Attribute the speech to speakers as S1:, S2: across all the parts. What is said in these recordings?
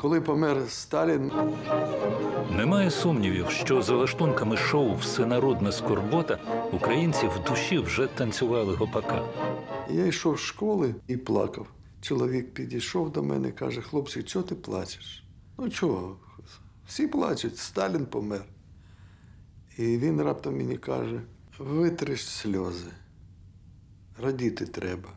S1: Коли помер Сталін,
S2: Немає сумнівів, що за лаштунками шоу Всенародна скорбота українці в душі вже танцювали гопака.
S1: я йшов з школи і плакав. Чоловік підійшов до мене і каже: хлопчик, чого ти плачеш? Ну чого? Всі плачуть, Сталін помер. І він раптом мені каже: витриш сльози. Радіти треба.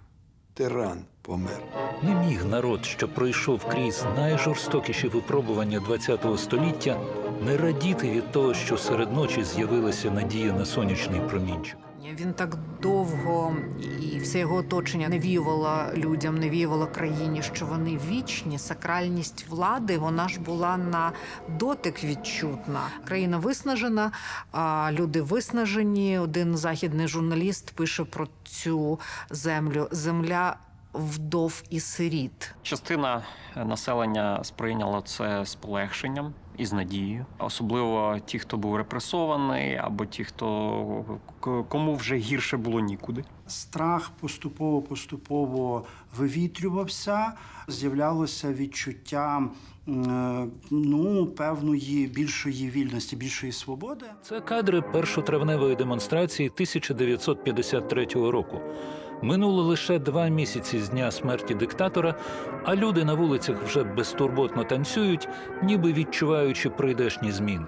S1: Тиран помер.
S2: Не міг народ, що пройшов крізь найжорстокіші випробування ХХ століття, не радіти від того, що серед ночі з'явилася надія на сонячний промінчик.
S3: Він так довго і все його оточення навіювало людям, навіювало країні, що вони вічні. Сакральність влади вона ж була на дотик відчутна. Країна виснажена, а люди виснажені. Один західний журналіст пише про цю землю: земля вдов і сиріт.
S4: Частина населення сприйняла це з полегшенням і з надією, особливо ті, хто був репресований, або ті, хто к- кому вже гірше було нікуди.
S5: Страх поступово поступово вивітрювався, з'являлося відчуття ну, певної більшої вільності, більшої свободи.
S2: Це кадри першотравневої демонстрації 1953 року. Минуло лише два місяці з дня смерті диктатора, а люди на вулицях вже безтурботно танцюють, ніби відчуваючи прийдешні зміни.